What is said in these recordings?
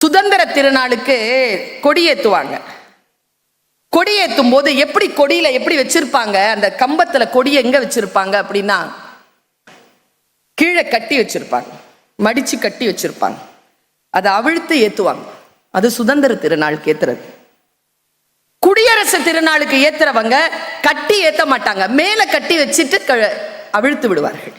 சுதந்திர திருநாளுக்கு கொடியேற்றுவாங்க கொடியேற்றும் போது எப்படி கொடியில எப்படி வச்சிருப்பாங்க? அந்த கம்பத்துல கொடி எங்க வச்சிருப்பாங்க அப்படின்னா கீழே கட்டி வச்சிருப்பாங்க. மடிச்சு கட்டி வச்சிருப்பாங்க. அதை அவிழ்த்து ஏத்துவாங்க. அது சுதந்திர திருநாளுக்கு ஏத்துறது. குடியரசு திருநாளுக்கு ஏத்துறவங்க கட்டி ஏத்த மாட்டாங்க. மேல கட்டி வச்சுட்டு க- அவிழ்த்து விடுவார்கள்.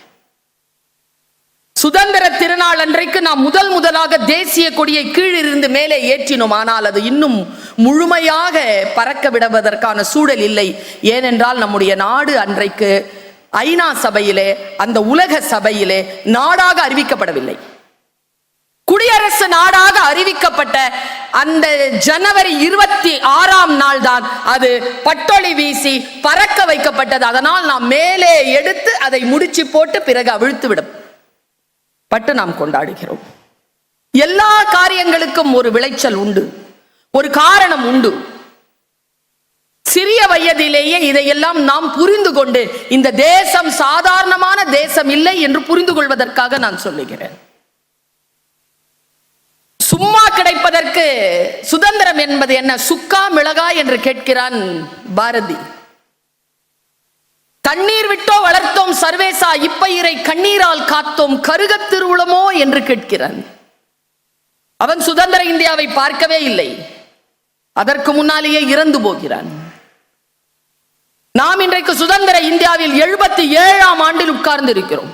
சுதந்திர திருநாள் அன்றைக்கு நாம் முதல் முதலாக தேசிய கொடியை கீழிருந்து மேலே ஏற்றினோம். ஆனால் அது இன்னும் முழுமையாக பறக்க விடுவதற்கான சூழல் இல்லை. ஏனென்றால் நம்முடைய நாடு அன்றைக்கு ஐநா சபையிலே அந்த உலக சபையிலே நாடாக அறிவிக்கப்படவில்லை. குடியரசு நாடாக அறிவிக்கப்பட்ட அந்த ஜனவரி இருபத்தி ஆறாம் நாள் தான் அது பட்டொளி வீசி பறக்க வைக்கப்பட்டது. அதனால் நாம் மேலே எடுத்து அதை முடிச்சு போட்டு பிறகு அவிழ்த்து விடும். பட்டு நாம் கொண்டாடுகிறோம். எல்லா காரியங்களுக்கும் ஒரு விளைச்சல் உண்டு. ஒரு காரணம் உண்டு. சிறிய வயதிலேயே இதையெல்லாம் நாம் புரிந்து கொண்டு இந்த தேசம் சாதாரணமான தேசம் இல்லை என்று புரிந்து கொள்வதற்காக நான் சொல்லுகிறேன். சும்மா கிடைப்பதற்கு சுதந்திரம் என்பது என்ன? சுக்கா மிளகா என்று கேட்கிறான் பாரதி. தண்ணீர் விட்டோ வளர்த்தோம் சர்வேசா இப்பயிரை கண்ணீரால் காத்தோம் கருகத் திருவுளமோ என்று கேட்கிறான். அவன் சுதந்திர இந்தியாவை பார்க்கவே இல்லை. அதற்கு முன்னாலேயே இறந்து போகிறான். நாம் இன்றைக்கு சுதந்திர இந்தியாவில் எழுபத்தி ஏழாம் ஆண்டில் உட்கார்ந்து இருக்கிறோம்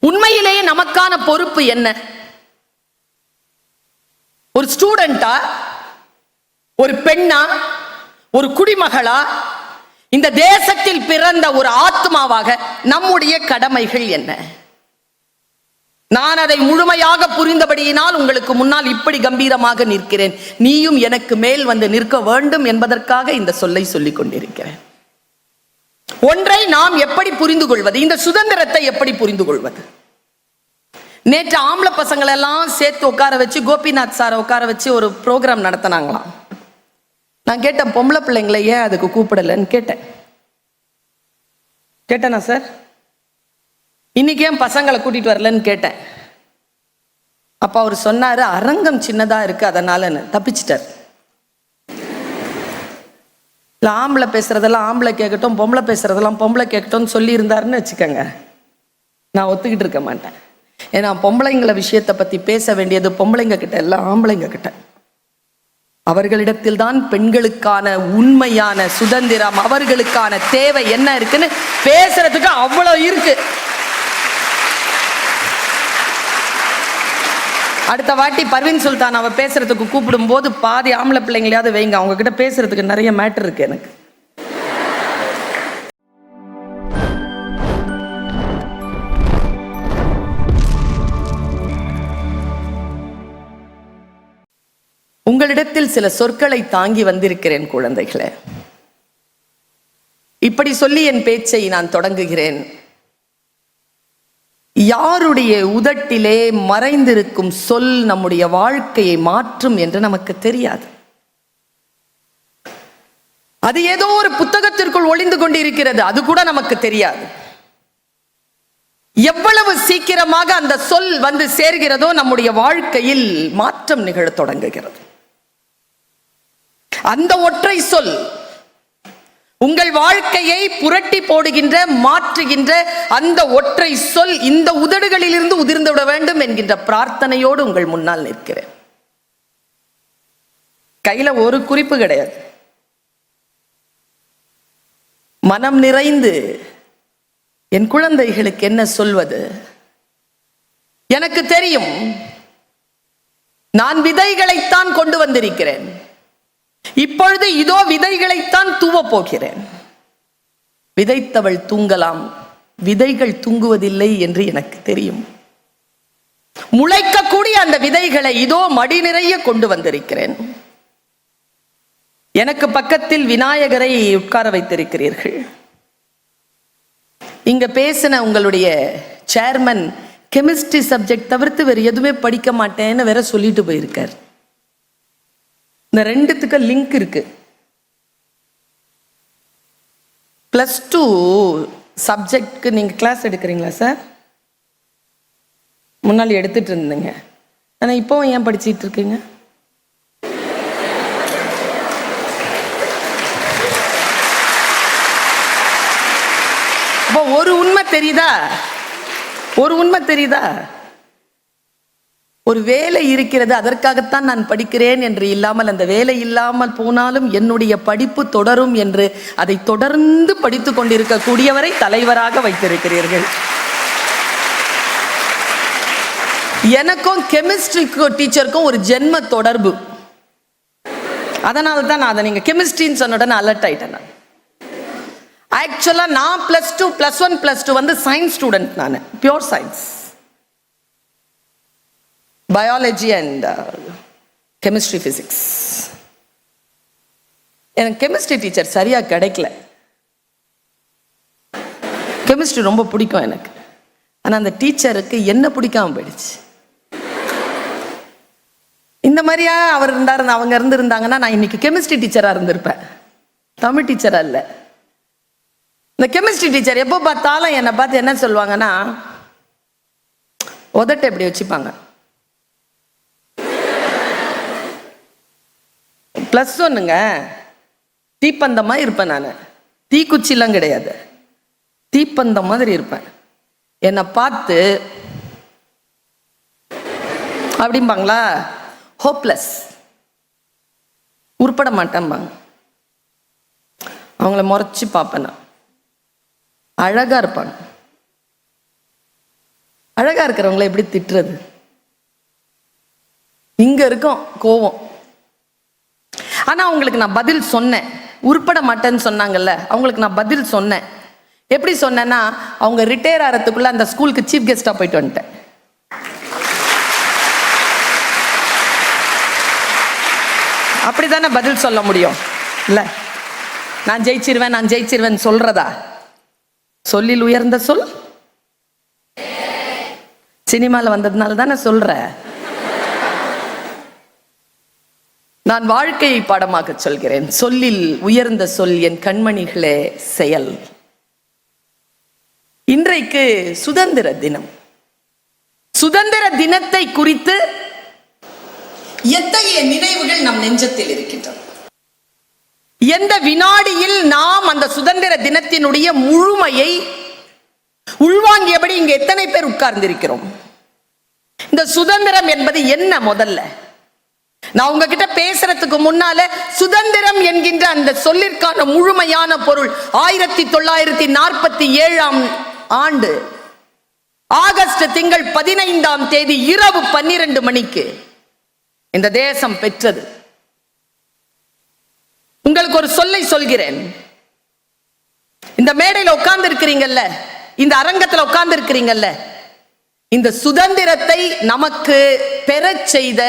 உண்மையிலேயே நமக்கான பொறுப்பு என்ன? ஒரு ஸ்டூடெண்டா ஒரு பெண்ணா? ஒரு குடிமகளா? இந்த தேசத்தில் பிறந்த ஒரு ஆத்மாவாக நம்முடைய கடமைகள் என்ன? நான் அதை முழுமையாக புரிந்தபடியினால் உங்களுக்கு முன்னால் இப்படி கம்பீரமாக நிற்கிறேன். நீயும் எனக்கு மேல் வந்து நிற்க வேண்டும் என்பதற்காக இந்த சொல்லை சொல்லிக் கொண்டிருக்கிறேன். ஒன்றை நாம் எப்படி புரிந்து கொள்வது? இந்த சுதந்திரத்தை எப்படி புரிந்து கொள்வது? நேற்று ஆம்பளை பசங்களெல்லாம் சேர்த்து உட்கார வச்சு கோபிநாத் சாரை உட்கார வச்சு ஒரு ப்ரோக்ராம் நடத்தினாங்களாம். நான் கேட்டேன் பொம்பளை பிள்ளைங்களை ஏன் அதுக்கு கூப்பிடலன்னு கேட்டேன். கேட்டேனா சார் இன்னைக்கு ஏன் பசங்களை கூட்டிட்டு வரலன்னு கேட்டேன். அப்ப அவர் சொன்னாரு அரங்கம் சின்னதா இருக்கு அதனாலன்னு. தப்பிச்சிட்டார். இல்ல ஆம்பளை பேசுறதெல்லாம் ஆம்பளை கேட்கட்டும் பொம்பளை பேசுறதெல்லாம் பொம்பளை கேட்கட்டும்னு சொல்லி இருந்தாருன்னு வச்சுக்கோங்க. நான் ஒத்துக்கிட்டு இருக்க மாட்டேன். ஏன்னா பொம்பளைங்கள விஷயத்தை பத்தி பேச வேண்டியது பொம்பளைங்க கிட்ட இல்ல ஆம்பளைங்க கிட்ட. அவர்களிடத்தில் தான் பெண்களுக்கான உண்மையான சுதந்திரம் அவர்களுக்கான தேவை என்ன இருக்குன்னு பேசுறதுக்கு அவ்வளவு இருக்கு. அடுத்த வாட்டி பர்வீன் சுல்தான் அவ பேசுறதுக்கு கூப்பிடும் போது பாதி ஆம்பளை பிள்ளைங்களையாவது வைங்க. அவங்க கிட்ட பேசுறதுக்கு நிறைய மேட்டர் இருக்கு எனக்கு. உங்களிடத்தில் சில சொற்களை தாங்கி வந்திருக்கிறேன் குழந்தைகளே. இப்படி சொல்லி என் பேச்சை நான் தொடங்குகிறேன். யாருடைய உதட்டிலே மறைந்திருக்கும் சொல் நம்முடைய வாழ்க்கையை மாற்றும் என்று நமக்கு தெரியாது. அது ஏதோ ஒரு புத்தகத்திற்குள் ஒளிந்து கொண்டிருக்கிறது அது கூட நமக்கு தெரியாது. எவ்வளவு சீக்கிரமாக அந்த சொல் வந்து சேர்கிறதோ நம்முடைய வாழ்க்கையில் மாற்றம் நிகழத் தொடங்குகிறது. அந்த ஒற்றை சொல். உங்கள் வாழ்க்கையை புரட்டி போடுகின்ற மாற்றுகின்ற அந்த ஒற்றை சொல் இந்த உதடுகளில் இருந்து உதிர்ந்து விட வேண்டும் என்கின்ற பிரார்த்தனையோடு உங்கள் முன்னால் நிற்கிறேன். கையில ஒரு குறிப்பு கிடையாது. மனம் நிறைந்து என் குழந்தைகளுக்கு என்ன சொல்வது? எனக்கு தெரியும். நான் விதைகளைத்தான் கொண்டு வந்திருக்கிறேன். இப்பொழுது இதோ விதைகளைத்தான் தூவ போகிறேன். விதைத்தவள் தூங்கலாம் விதைகள் தூங்குவதில்லை என்று எனக்கு தெரியும். முளைக்கக்கூடிய அந்த விதைகளை இதோ மடி நிறைய கொண்டு வந்திருக்கிறேன். எனக்கு பக்கத்தில் விநாயகரை உட்கார வைத்திருக்கிறீர்கள். இங்க பேசின உங்களுடைய சேர்மன் கெமிஸ்ட்ரி சப்ஜெக்ட் தவிர்த்து வேறு எதுவுமே படிக்க மாட்டேன்னு வேற சொல்லிட்டு போயிருக்கார். இந்த ரெண்டுத்துக்கு லிங்க் இருக்கு. ப்ளஸ் டூ சப்ஜெக்ட்க்கு நீங்கள் கிளாஸ் எடுக்கிறீங்களா சார் முன்னாடி எடுத்துட்டு இருந்தீங்க. ஆனால் இப்போவும் ஏன் படிச்சுட்டு இருக்கீங்க? அப்போ ஒரு உண்மை தெரியுதா? ஒரு உண்மை தெரியுதா? ஒரு வேலை இருக்கிறது அதற்காகத்தான் நான் படிக்கிறேன் என்று இல்லாமல் அந்த வேலை இல்லாமல் போனாலும் என்னுடைய படிப்பு தொடரும் என்று அதை தொடர்ந்து படித்து கொண்டிருக்கக்கூடியவரை தலைவராக வைத்திருக்கிறீர்கள். எனக்கும் கெமிஸ்ட்ரிக்கும் டீச்சருக்கும் ஒரு ஜென்ம தொடர்பு. அதனால தான் நான் அதை நீங்க கெமிஸ்ட்ரின்னு சொன்ன உடனே அலர்ட் ஆயிட்டேன் நான். நான் plus two plus one plus two வந்து சயின்ஸ் ஸ்டூடெண்ட் நான் pure science biology and chemistry physics எனக்கு கெமிஸ்ட்ரி டீச்சர் சரியாக கிடைக்கல. கெமிஸ்ட்ரி ரொம்ப பிடிக்கும் எனக்கு. ஆனால் அந்த டீச்சருக்கு என்ன பிடிக்காம போயிடுச்சு. இந்த மாதிரியா அவர் இருந்தார் அவங்க இருந்திருந்தாங்கன்னா நான் இன்னைக்கு கெமிஸ்ட்ரி டீச்சராக இருந்திருப்பேன். தமிழ் டீச்சராக இல்லை. இந்த கெமிஸ்ட்ரி டீச்சர் எப்போ பார்த்தாலும் என்னை பார்த்து என்ன சொல்லுவாங்கன்னா உதட்டை எப்படி வச்சுப்பாங்க. ப்ளஸ் ஒன்னுங்க தீப்பந்தமாக இருப்பேன் நான். தீக்குச்சிலாம் கிடையாது. தீப்பந்தம் மாதிரி இருப்பேன். என்னை பார்த்து அப்படிம்பாங்களா? ஹோப்லெஸ் உருப்பட மாட்டேன்பாங்க அவங்கள முறைச்சி பார்ப்பேன் நான். அழகா இருப்பாங்க. அழகா இருக்கிறவங்கள எப்படி திட்டுறது? இங்க இருக்கும் கோவம். ஆனால் அவங்களுக்கு நான் பதில் சொன்னேன். உருப்பட மாட்டேன்னு சொன்னாங்கல்ல அவங்களுக்கு நான் பதில் சொன்னேன். எப்படி சொன்னேன்னா அவங்க ரிட்டையர் ஆகிறதுக்குள்ள அந்த ஸ்கூலுக்கு சீஃப் கெஸ்ட்டாக போயிட்டு வந்துட்டேன். அப்படி தானே பதில் சொல்ல முடியும்? இல்லை. நான் ஜெயிச்சிருவேன் நான் ஜெயிச்சிருவேன் சொல்றதா? சொல்லில் உயர்ந்த சொல்? சினிமாவில் வந்ததுனால தானே சொல்கிறேன் நான் வாழ்க்கையை பாடமாக சொல்கிறேன். சொல்லில் உயர்ந்த சொல் என் கண்மணிகளே செயல். இன்றைக்கு சுதந்திர தினம். சுதந்திர தினத்தை குறித்து எத்தகைய நினைவுகள் நம் நெஞ்சத்தில் இருக்கின்றன? எந்த வினாடியில் நாம் அந்த சுதந்திர தினத்தினுடைய முழுமையை உள்வாங்கியபடி இங்க எத்தனை பேர் உட்கார்ந்திருக்கிறோம்? இந்த சுதந்திரம் என்பது என்ன முதல்ல? நான் உங்ககிட்ட பேசுறதுக்கு முன்னால சுதந்திரம் என்கின்ற அந்த சொல்லிற்கான முழுமையான பொருள் ஆயிரத்தி தொள்ளாயிரத்தி நாற்பத்தி ஏழாம் ஆண்டு ஆகஸ்ட் திங்கள் பதினைந்தாம் தேதி இரவு பன்னிரண்டு மணிக்கு இந்த தேசம் பெற்றது. உங்களுக்கு ஒரு சொல்லை சொல்கிறேன். இந்த மேடையில் உட்கார்ந்து இருக்கிறீங்கல்ல இந்த அரங்கத்தில் உட்கார்ந்து இருக்கிறீங்கல்ல இந்த சுதந்திரத்தை நமக்கு பெறச் செய்த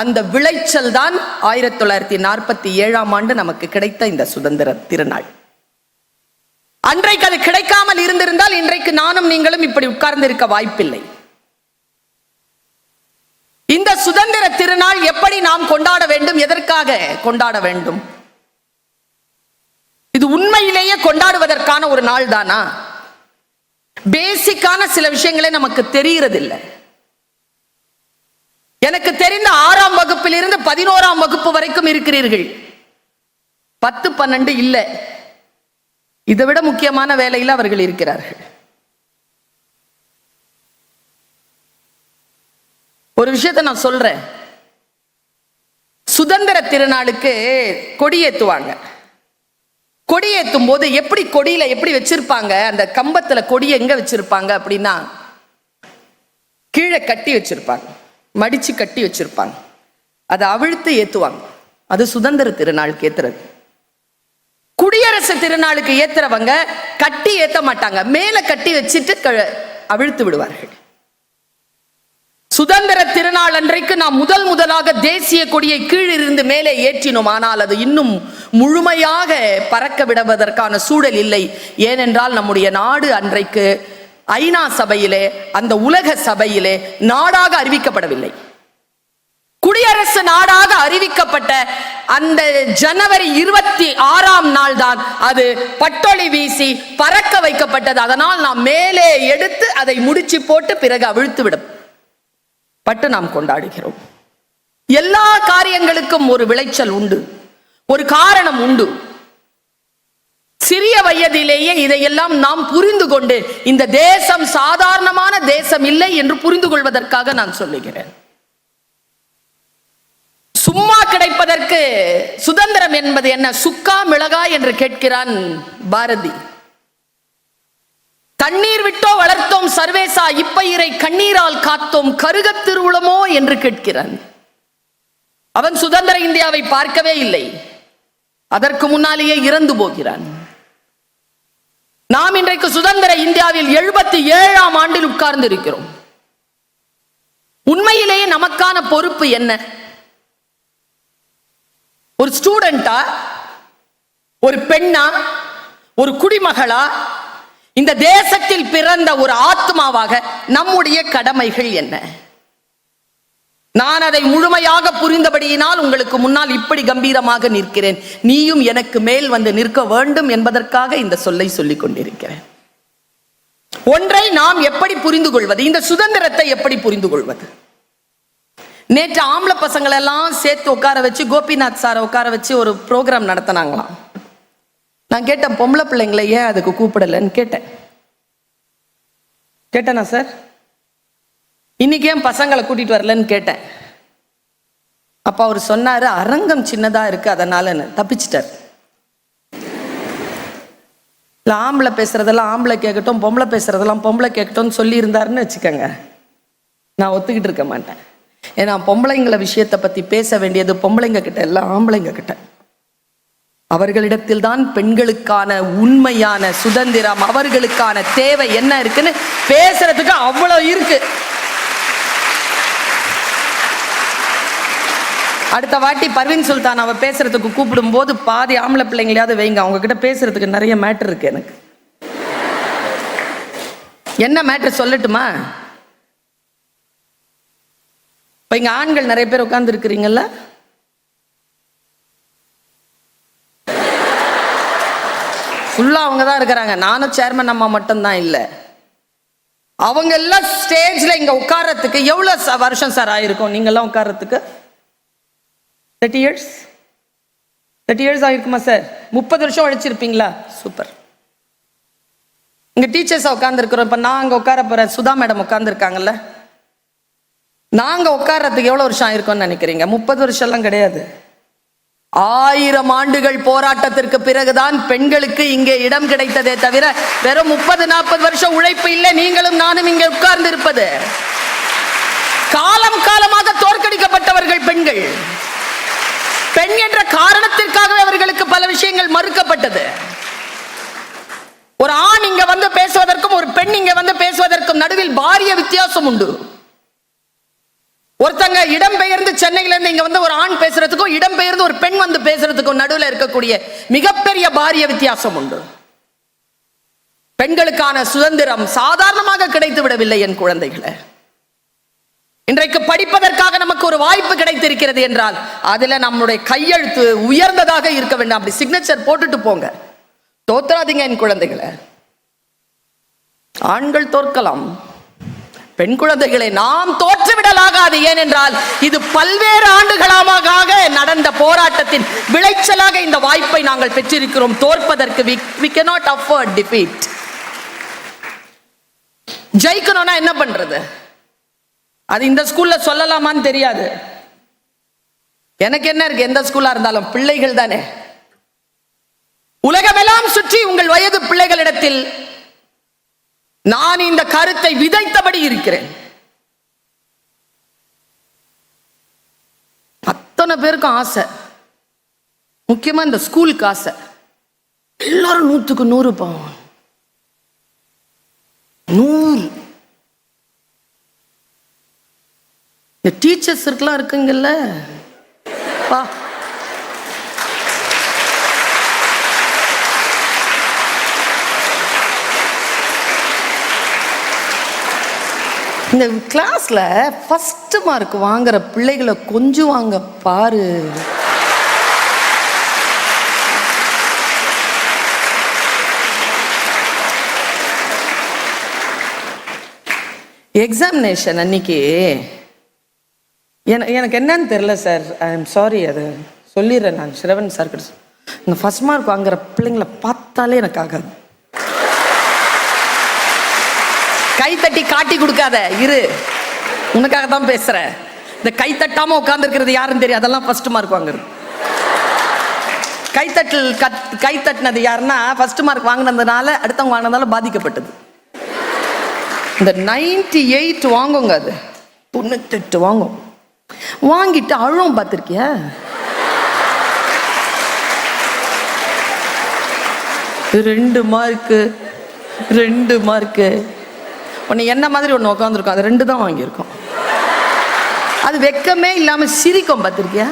அந்த விளைச்சல் தான் ஆயிரத்தி தொள்ளாயிரத்தி நாற்பத்தி ஏழாம் ஆண்டு நமக்கு கிடைத்த இந்த சுதந்திர திருநாள். அன்றைக்கு அது கிடைக்காமல் இருந்திருந்தால் இன்றைக்கு நானும் நீங்களும் இப்படி உட்கார்ந்து இருக்க வாய்ப்பில்லை. இந்த சுதந்திர திருநாள் எப்படி நாம் கொண்டாட வேண்டும் எதற்காக கொண்டாட வேண்டும்? இது உண்மையிலேயே கொண்டாடுவதற்கான ஒரு நாள் தானா பேசிக்கான சில விஷயங்களே நமக்கு தெரிகிறதில்லை எனக்கு தெரிந்த ஆறாம் வகுப்பில் இருந்து பதினோராம் வகுப்பு வரைக்கும் இருக்கிறீர்கள். பத்து பன்னெண்டு இல்லை. இதை விட முக்கியமான வேலையில் அவர்கள் இருக்கிறார்கள். ஒரு விஷயத்தை நான் சொல்றேன். சுதந்திர திருநாளுக்கு கொடி ஏத்துவாங்க. கொடி ஏத்தும் போது எப்படி கொடியில எப்படி வச்சிருப்பாங்க? அந்த கம்பத்துல கொடி எங்க வச்சிருப்பாங்க அப்படின்னா கீழே கட்டி வச்சிருப்பாங்க. மடிச்சு கட்டி வச்சிருப்பாங்க. அதை அவிழ்த்து ஏத்துவாங்க. அது சுதந்திர திருநாளுக்கு ஏத்துறது. குடியரசு திருநாளுக்கு ஏத்துறவங்க கட்டி ஏத்த மாட்டாங்க. மேல கட்டி வச்சுட்டு க- அவிழ்த்து விடுவார்கள். சுதந்திர திருநாள் அன்றைக்கு நாம் முதல் முதலாக தேசிய கொடியை கீழிருந்து மேலே ஏற்றினோம். ஆனால் அது இன்னும் முழுமையாக பறக்க விடுவதற்கான சூழல் இல்லை. ஏனென்றால் நம்முடைய நாடு அன்றைக்கு ஐநா சபையிலே அந்த உலக சபையிலே நாடாக அறிவிக்கப்படவில்லை. குடியரசு நாடாக அறிவிக்கப்பட்ட அந்த ஜனவரி இருபத்தி ஆறாம் நாள் தான் அது பட்டொளி வீசி பறக்க வைக்கப்பட்டது. அதனால் நாம் மேலே எடுத்து அதை முடிச்சு போட்டு பிறகு அவிழ்த்து விடும் பட்டு நாம் கொண்டாடுகிறோம். எல்லா காரியங்களுக்கும் ஒரு விளைச்சல் உண்டு. ஒரு காரணம் உண்டு. சிறிய வயதிலேயே இதையெல்லாம் நாம் புரிந்து கொண்டு இந்த தேசம் சாதாரணமான தேசம் இல்லை என்று புரிந்து கொள்வதற்காக நான் சொல்லுகிறேன். சும்மா கிடைப்பதற்கு சுதந்திரம் என்பது என்ன? சுக்கா மிளகா என்று கேட்கிறான் பாரதி. தண்ணீர் விட்டோ வளர்த்தோம் சர்வேசா இப்பயிரை கண்ணீரால் காத்தோம் கருகத் திருவுளமோ என்று கேட்கிறான். அவன் சுதந்திர இந்தியாவை பார்க்கவே இல்லை. அதற்கு முன்னாலேயே இறந்து போகிறான். நாம் இன்றைக்கு சுதந்திர இந்தியாவில் எழுபத்தி ஏழாம் ஆண்டில் உட்கார்ந்து இருக்கிறோம் உண்மையிலேயே நமக்கான பொறுப்பு என்ன? ஒரு ஸ்டூடெண்டா ஒரு பெண்ணா? ஒரு குடிமகளா? இந்த தேசத்தில் பிறந்த ஒரு ஆத்மாவாக நம்முடைய கடமைகள் என்ன? நான் அதை முழுமையாக புரிந்தபடியினால் உங்களுக்கு முன்னால் இப்படி கம்பீரமாக நிற்கிறேன். நீயும் எனக்கு மேல் வந்து நிற்க வேண்டும் என்பதற்காக இந்த சொல்லை சொல்லிக் கொண்டிருக்கிறேன். ஒன்றை நாம் எப்படி புரிந்து கொள்வது? இந்த சுதந்திரத்தை எப்படி புரிந்து கொள்வது? நேற்று ஆம்பளை பசங்களை எல்லாம் சேர்த்து உட்கார வச்சு கோபிநாத் சாரை உட்கார வச்சு ஒரு ப்ரோக்ராம் நடத்தினாங்களாம். நான் கேட்டேன் பொம்பளை பிள்ளைங்களை ஏன் அதுக்கு கூப்பிடலன்னு? கேட்டேன். கேட்டேனா சார்? இன்னைக்கு ஏன் பசங்களை கூட்டிட்டு வரலன்னு கேட்டேன். அப்ப அவர் சொன்னாரு அரங்கம் சின்னதா இருக்கு அதனாலன்னு. தப்பிச்சிட்டார். இல்ல ஆம்பளை பேசுறதெல்லாம் ஆம்பளை கேட்கட்டும் பொம்பளை பேசுறதெல்லாம் பொம்பளை கேட்கட்டும்னு சொல்லி இருந்தாருன்னு வச்சுக்கோங்க. நான் ஒத்துக்கிட்டு இருக்க மாட்டேன். ஏன்னா பொம்பளைங்களை விஷயத்தை பத்தி பேச வேண்டியது பொம்பளைங்க கிட்ட இல்ல ஆம்பளைங்க கிட்ட. அவர்களிடத்தில் தான் பெண்களுக்கான உண்மையான சுதந்திரம் அவர்களுக்கான தேவை என்ன இருக்குன்னு பேசுறதுக்கு அவ்வளவு இருக்கு. அடுத்த வாட்டி பர்வீன் சுல்தான் அவ பேசுறதுக்கு கூப்பிடும் போது பாதி ஆம்பளை பிள்ளைங்களையாவது வைங்க. அவங்க கிட்ட பேசுறதுக்கு நிறைய மேட்டர் இருக்கு எனக்கு. என்ன மேட்டர் சொல்லட்டுமா? இப்ப இங்க ஆண்கள் நிறைய பேர் உட்கார்ந்து இருக்கிறீங்கல்ல? ஃபுல்லா அவங்க தான் இருக்கிறாங்க. நானும் சேர்மன் அம்மா மட்டும்தான் இல்லை. அவங்க எல்லாம் ஸ்டேஜ்ல இங்க உட்கார்றதுக்கு எவ்வளவு ச- வருஷம் சார் ஆயிருக்கும்? நீங்க எல்லாம் உட்கார்றதுக்கு? தேர்ட்டி இயர்ஸ் தேர்ட்டி இயர்ஸ் ஆகிருக்குமா சார் முப்பது வருஷம் உழைச்சிருப்பீங்களா? சூப்பர் இங்கே டீச்சர்ஸாக உட்காந்துருக்குறோம் இப்போ நான் அங்கே உட்கார போகிறேன் சுதா மேடம் உட்காந்துருக்காங்கல்ல நாங்கள் உட்கார்றதுக்கு எவ்வளோ வருஷம் ஆயிருக்கோம்னு நினைக்கிறீங்க? முப்பது வருஷம் எல்லாம் கிடையாது. ஆயிரம் ஆண்டுகள் போராட்டத்திற்கு பிறகுதான் பெண்களுக்கு இங்கே இடம் கிடைத்ததே தவிர வெறும் முப்பது நாற்பது வருஷம் உழைப்பு இல்லை. நீங்களும் நானும் இங்கே உட்கார்ந்து இருப்பது காலம் காலமாக தோற்கடிக்கப்பட்டவர்கள் பெண்கள். பெண் என்ற காரணத்திற்காகவே அவர்களுக்கு பல விஷயங்கள் மறுக்கப்பட்டது. ஒரு ஆண் இங்க வந்து பேசுவதற்கும் ஒரு பெண் இங்க வந்து பேசுவதற்கும் நடுவில் பாரிய வித்தியாசம் உண்டு. ஒருத்தங்க இடம்பெயர்ந்து சென்னையில இருந்து இங்க வந்து ஒரு ஆண் பேசுறதுக்கும் இடம்பெயர்ந்து ஒரு பெண் வந்து பேசுறதுக்கும் நடுவில் இருக்கக்கூடிய மிகப்பெரிய பாரிய வித்தியாசம் உண்டு. பெண்களுக்கான சுதந்திரம் சாதாரணமாக கிடைத்து விடவில்லை என் குழந்தைகளை. இன்றைக்கு படிப்பதற்காக நமக்கு ஒரு வாய்ப்பு கிடைத்திருக்கிறது என்றால் அதுல நம்முடைய கையெழுத்து உயர்ந்ததாக இருக்க வேண்டும். அப்படி சிக்னேச்சர் போட்டுட்டு போங்க. தோத்துறாதீங்க என் குழந்தைகளை. ஆண்கள் தோற்கலாம். பெண் குழந்தைகளை நாம் தோற்றுவிடலாகாது. ஏனென்றால் இது பல்வேறு ஆண்டுகளாக நடந்த போராட்டத்தின் விளைச்சலாக இந்த வாய்ப்பை நாங்கள் பெற்றிருக்கிறோம். தோற்பதற்கு we cannot afford defeat. ஜெயிக்கணும்னா என்ன பண்றது? அது இந்த ஸ்கூல்ல சொல்லலாமான்னு தெரியாது. எனக்கு என்ன இருக்கு? எந்த ஸ்கூலா இருந்தாலும் பிள்ளைகள் தானே. உலகமெல்லாம் சுற்றி உங்கள் வயது பிள்ளைகளிடத்தில் நான் இந்த கருத்தை விதைத்தபடி இருக்கிறேன். அத்தனை பேருக்கும் ஆசை. முக்கியமா இந்த ஸ்கூலுக்கு ஆசை. எல்லாரும் நூத்துக்கு நூறு பாவம் நூறு. இந்த டீச்சர்ஸ் இருக்கலாம் இருக்குங்கல்ல? பா இந்த கிளாஸில் ஃபஸ்ட்டு மார்க் வாங்குற பிள்ளைகளை கொஞ்சம் வாங்க பாரு. எக்ஸாமினேஷன் அன்னைக்கு எனக்கு எனக்கு என்னன்னு தெரில சார் ஐ எம் சாரி அது சொல்லிடுறேன் நான். சிரவன் சார் கிட்ட இந்த ஃபர்ஸ்ட் மார்க் வாங்குற பிள்ளைங்களை பார்த்தாலே எனக்கு ஆகாது. கை தட்டி காட்டி கொடுக்காத இரு. உனக்காக தான் பேசுகிறேன் இந்த கை தட்டாமல் உட்காந்துருக்கிறது யாருன்னு தெரியும் அதெல்லாம் ஃபர்ஸ்ட் மார்க் வாங்குறது. கைத்தட்டல் கத் கை தட்டினது யாருன்னா ஃபர்ஸ்ட் மார்க் வாங்கினதுனால அடுத்தவங்க வாங்கினதால பாதிக்கப்பட்டது. இந்த நைன்டி எயிட் வாங்குங்க அது. தொண்ணூத்தெட்டு வாங்கும் வாங்கிட்டு அழுவும் பார்த்துருக்கியா? ரெண்டு மார்க்கு ரெண்டு மார்க்கு உன்னை என்ன மாதிரி ஒன்று உட்காந்துருக்கும் அது ரெண்டு தான் வாங்கியிருக்கோம். அது வெக்கமே இல்லாமல் சிரிக்கும் பார்த்துருக்கியா?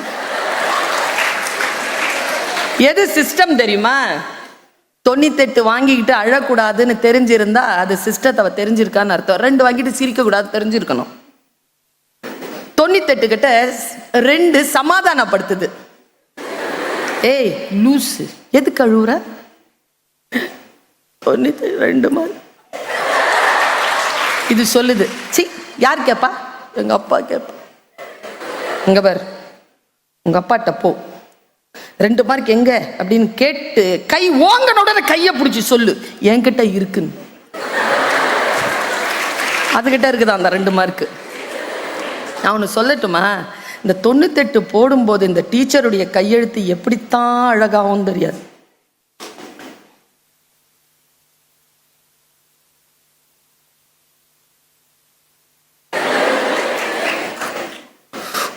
எது சிஸ்டம் தெரியுமா? தொண்ணூத்தெட்டு வாங்கிக்கிட்டு அழக்கூடாதுன்னு தெரிஞ்சிருந்தா அது சிஸ்டத்தை தெரிஞ்சிருக்கான்னு அர்த்தம். ரெண்டு வாங்கிட்டு சிரிக்கக்கூடாது தெரிஞ்சிருக்கணும். தொண்ணூத்தெட்டு கிட்ட ரெண்டு சமாதானப்படுத்துது. ஏய் லூசு. எதுக்கு அழுவுற? தொண்ணூத்தி ரெண்டு மாதிரி இது சொல்லுது. சி யார் கேப்பா? எங்க அப்பா கேப்பா. இங்க பார். உங்க அப்பாட்ட போ. ரெண்டு மார்க் எங்க? அப்படின்னு கேட்டு கை ஓங்கன உடனே கையை பிடிச்சி சொல்லு. என்கிட்ட இருக்குன்னு. அதுகிட்ட இருக்குதா அந்த ரெண்டு மார்க்கு? நான் ஒன்று சொல்லட்டுமா? இந்த தொண்ணூத்தெட்டு போடும்போது இந்த டீச்சருடைய கையெழுத்து எப்படித்தான் அழகாகவும் தெரியாது.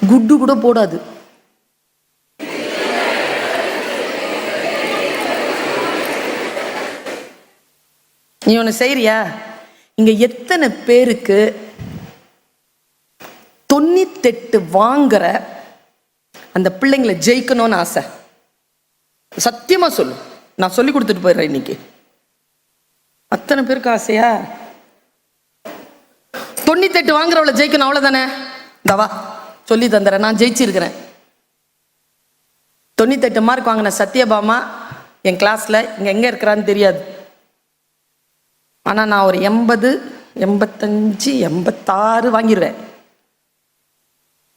குட்டு கூட போடாது. நீ ஒன்று செய்றியா? இங்க எத்தனை பேருக்கு தொண்ணூத்தெட்டு வாங்குற அந்த பிள்ளைங்களை ஜெயிக்கணும்னு ஆசை. சத்தியமா சொல்லு. நான் சொல்லி கொடுத்துட்டு போயிடுறேன் இன்னைக்கு. அத்தனை பேருக்கு ஆசையா? தொண்ணூத்தெட்டு வாங்குறவளை ஜெயிக்கணும் அவ்வளவுதானே? தவா சொல்லி தந்துறேன் நான் ஜெயிச்சிருக்கிறேன். தொண்ணூத்தெட்டு மார்க் வாங்கின சத்யபாமா என் கிளாஸ்ல இங்க எங்க இருக்கிறான்னு தெரியாது. ஆனா நான் ஒரு எண்பது எண்பத்தஞ்சு எண்பத்தாறு வாங்கிடுவேன்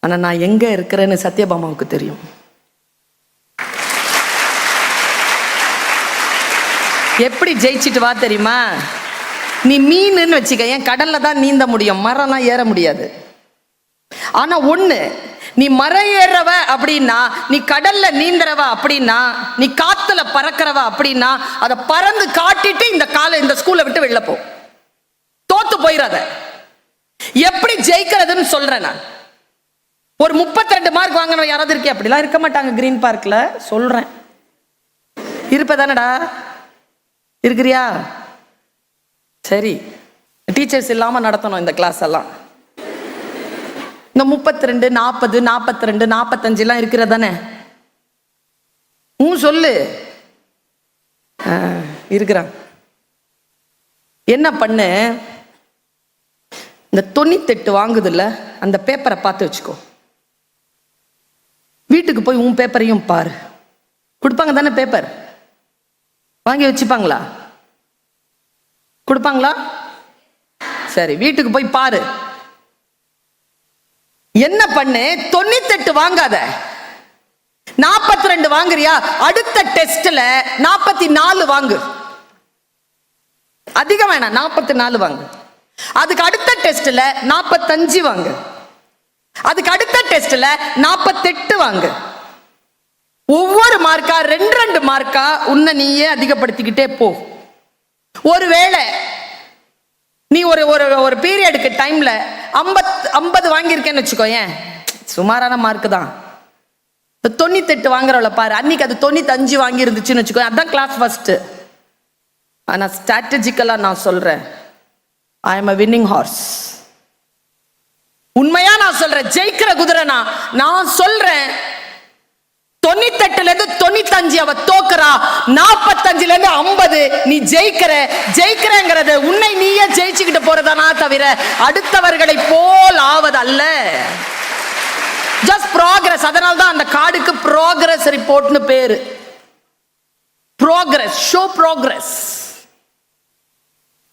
ஆனால் நான் எங்கே இருக்கிறேன்னு சத்யபாமாவுக்கு தெரியும். எப்படி ஜெயிச்சிட்டு வா தெரியுமா? நீ மீனுன்னு வச்சுக்க ஏன் கடல்ல தான் நீந்த முடியும். மரம்லாம் ஏற முடியாது. ஆனா ஒண்ணு நீ மரம் ஏறவ அப்படின்னா நீ கடல்ல நீந்தறவ அப்படின்னா நீ காத்துல பறக்கிறவ அப்படின்னா அதை பறந்து காட்டிட்டு இந்த காலை இந்த ஸ்கூலை விட்டு வெளில போ. தோத்து போயிடாத எப்படி ஜெயிக்கிறதுன்னு சொல்றேன் நான். ஒரு 32 ரெண்டு மார்க் வாங்கின யாராவது இருக்கே? அப்படிலாம் இருக்க மாட்டாங்க கிரீன் பார்க்கில் சொல்கிறேன் இருப்பதானடா? இருக்கிறியா? சரி. டீச்சர்ஸ் இல்லாமல் நடத்தணும் இந்த கிளாஸ் எல்லாம். இந்த முப்பத்தி ரெண்டு நாற்பது நாற்பத்தி ரெண்டு நாற்பத்தஞ்சுலாம் இருக்கிறதானே? உன் சொல்லு. ஆ, இருக்கிறான். என்ன பண்ணு? இந்த தொண்ணூத்தெட்டு வாங்குதுல்ல அந்த பேப்பரை பார்த்து வச்சுக்கோ. வீட்டுக்கு போய் உன் பேப்பரையும் பாரு. கொடுப்பாங்க தானே பேப்பர்? வாங்கி வச்சுப்பாங்களா? கொடுப்பாங்களா? சரி வீட்டுக்கு போய் பாரு. என்ன பண்ணு? தொண்ணூத்தெட்டு வாங்காத. நாற்பத்தி ரெண்டு வாங்குறியா? அடுத்த டெஸ்ட்ல நாற்பத்தி நாலு வாங்கு. அதிகம் வேணாம் நாற்பத்தி நாலு வாங்கு. அதுக்கு அடுத்த டெஸ்ட்ல நாற்பத்தஞ்சு வாங்கு. அதுக்கு அடுத்த டெஸ்ட்ல நாற்பத்தெட்டு வாங்கு. ஒவ்வொரு மார்க்கா ரெண்டு ரெண்டு மார்க்கா உன்னை நீயே அதிகப்படுத்திக்கிட்டே போ. ஒருவேளை நீ ஒரு ஒரு ஒரு பீரியடுக்கு டைம்ல ஐம்பத் ஐம்பது வாங்கியிருக்கேன்னு வச்சுக்கோ ஏன்? சுமாரான மார்க் தான். தொண்ணூத்தெட்டு வாங்குறவள பாரு. அன்னைக்கு அது தொண்ணூத்தஞ்சு வாங்கி இருந்துச்சுன்னு வச்சுக்கோ அதான் கிளாஸ் ஃபர்ஸ்ட் ஆனால் ஸ்ட்ராட்டஜிக்கலாக நான் சொல்றேன். I am a winning horse உண்மையா நான் சொல்றேன் ஜெயிக்கிற குதிரைனா நான் சொல்றேன் தொண்ணூத்தெட்டுல இருந்து தொண்ணூத்தஞ்சு அவ தோக்குறா நாற்பத்தஞ்சுல இருந்து ஐம்பது நீ ஜெயிக்கிற ஜெயிக்கிறங்கிறது உன்னை நீயே ஜெயிச்சுக்கிட்டு போறதானா தவிர அடுத்தவர்களை போல் ஆவது அல்ல ஜஸ்ட் ப்ராக்ரஸ் அதனால தான் அந்த கார்டுக்கு ப்ராக்ரஸ் ரிப்போர்ட்னு பேரு. ப்ராக்ரஸ் ஷோ ப்ராக்ரஸ்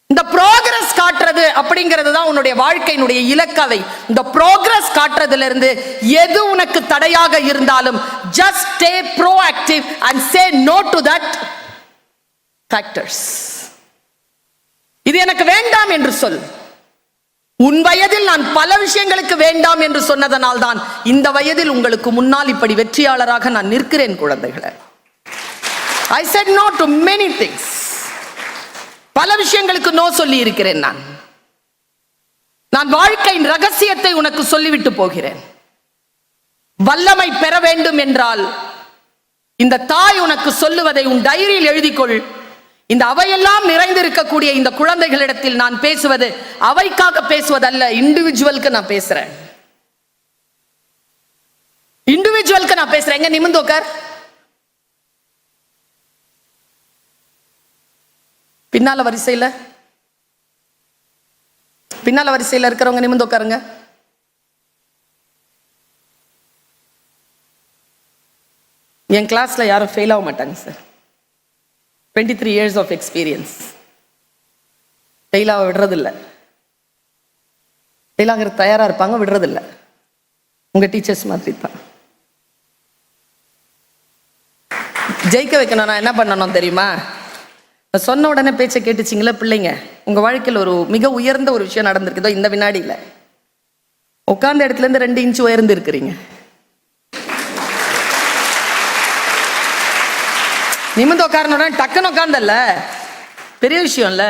இந்த ப்ரோக்ரஸ் காட்டுறது அப்படிங்கிறது தான் உன்னுடைய வாழ்க்கையினுடைய இலக்கவை இந்த ப்ரோக்ரஸ் காட்டுறதுல இருந்து எது உனக்கு தடையாக இருந்தாலும் just stay proactive and say no to that factors இது எனக்கு வேண்டாம் என்று சொல். உன் வயதில் நான் பல விஷயங்களுக்கு வேண்டாம் என்று சொன்னதனால் தான் இந்த வயதில் உங்களுக்கு முன்னால் இப்படி வெற்றியாளராக நான் நிற்கிறேன் குழந்தைகளை. I set no to many things பல விஷயங்களுக்கு நோ சொல்லி இருக்கிறேன் நான். நான் வாழ்க்கையின் ரகசியத்தை உனக்கு சொல்லிவிட்டு போகிறேன். வல்லமை பெற வேண்டும் என்றால் இந்த தாய் உனக்கு சொல்லுவதை உன் டைரியில் எழுதிக்கொள். இந்த அவையெல்லாம் நிறைந்திருக்கக்கூடிய இந்த குழந்தைகளிடத்தில் நான் பேசுவது அவைக்காக பேசுவதல்ல இண்டிவிஜுவலுக்கு நான் பேசுறேன். இண்டிவிஜுவலுக்கு நான் பேசுறேன். எங்க நிமிந்து உட்கார் பின்னால வரிசையில. பின்னால வரிசையில இருக்கிறவங்க நிமிந்து உட்காருங்க. என் கிளாஸ்ல யாரும் ஃபெயில் ஆக மாட்டாங்க sir twenty three years of experience fail ஆக விடுறதில்ல. ஃபெயில் ஆகிற தயாரா இருப்பாங்க விடுறதில்ல. உங்க டீச்சர்ஸ் மாதிரி தான் ஜெயிக்க வைக்கணும் நான் என்ன பண்ணணும் தெரியுமா? இப்போ சொன்ன உடனே பேச்சை கேட்டுச்சிங்களா பிள்ளைங்க. உங்க வாழ்க்கையில் ஒரு மிக உயர்ந்த ஒரு விஷயம் நடந்திருக்குதோ இந்த வினாடியில்? உட்கார்ந்த இடத்துல இருந்து ரெண்டு இன்ச் உயர்ந்து இருக்கிறீங்க. நிமிந்து உட்கார்ந்த உடனே டக்குன்னு உட்காந்தல்ல பெரிய விஷயம்ல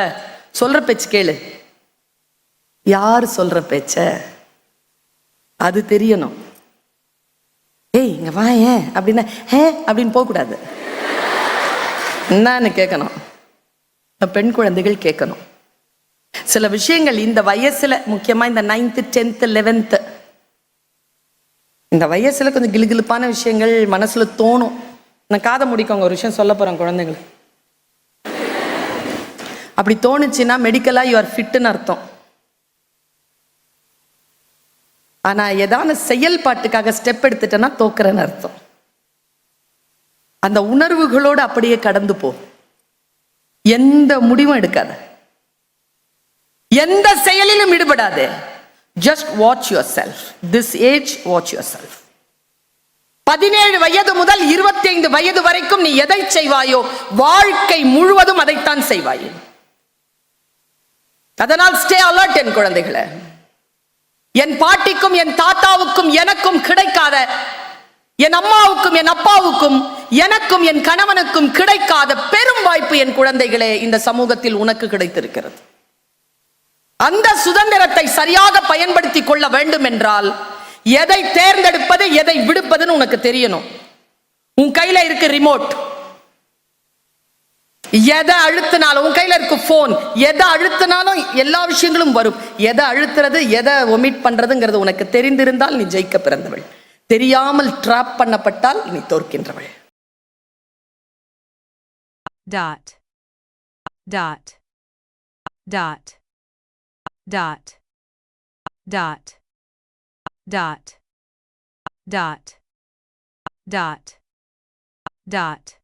சொல்ற பேச்சு கேளு. யார் சொல்ற பேச்ச? அது தெரியணும். ஏய் இங்கே வா ஏன்? அப்படின்னா ஹே அப்படின்னு போகக்கூடாது. என்னன்னு கேட்கணும் பெண் குழந்தைகள் கேட்கணும். சில விஷயங்கள் இந்த வயசுல முக்கியமா இந்த நைன்த்து டென்த்து லெவன்த்து இந்த வயசுல கொஞ்சம் கிலுகிலுப்பான விஷயங்கள் மனசுல தோணும். நான் காதை முடிக்கவங்க ஒரு விஷயம் சொல்ல போறேன் குழந்தைங்களுக்கு. அப்படி தோணுச்சுன்னா மெடிக்கலா யூ ஆர் ஃபிட்னு அர்த்தம். ஆனா ஏதான செயல்பாட்டுக்காக ஸ்டெப் எடுத்துட்டேன்னா தோக்குறேன்னு அர்த்தம். அந்த உணர்வுகளோடு அப்படியே கடந்து போ. எந்த முடிவும் எடுக்காத. எந்த செயலிலும் ஈடுபடாது. Just watch yourself this age watch yourself பதினேழு வயது முதல் இருபத்தி ஐந்து வயது வரைக்கும் நீ எதை செய்வாயோ வாழ்க்கை முழுவதும் அதைத்தான் செய்வாய். அதனால் ஸ்டே அலர்ட் என் குழந்தைகளை. என் பாட்டிக்கும் என் தாத்தாவுக்கும் எனக்கும் கிடைக்காத என் அம்மாவுக்கும் என் அப்பாவுக்கும் எனக்கும் என் கணவனுக்கும் கிடைக்காத பெரும் வாய்ப்பு என் குழந்தைகளே இந்த சமூகத்தில் உனக்கு கிடைத்திருக்கிறது. அந்த சுதந்திரத்தை சரியாக பயன்படுத்தி கொள்ள வேண்டும் என்றால் எதை தேர்ந்தெடுப்பது எதை விடுப்பதுன்னு உனக்கு தெரியணும். உன் கையில இருக்கு ரிமோட் எதை அழுத்தினாலும் உன் கையில இருக்கு போன் எதை அழுத்தினாலும் எல்லா விஷயங்களும் வரும். எதை அழுத்துறது எதை ஒமிட் பண்றதுங்கிறது உனக்கு தெரிந்திருந்தால் நீ ஜெயிக்க பிறந்தவள். தெரியாமல் ட்ராப் பண்ணப்பட்டால் நீ தோற்கின்றவள் dot dot dot dot dot dot dot dot dot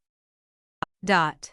dot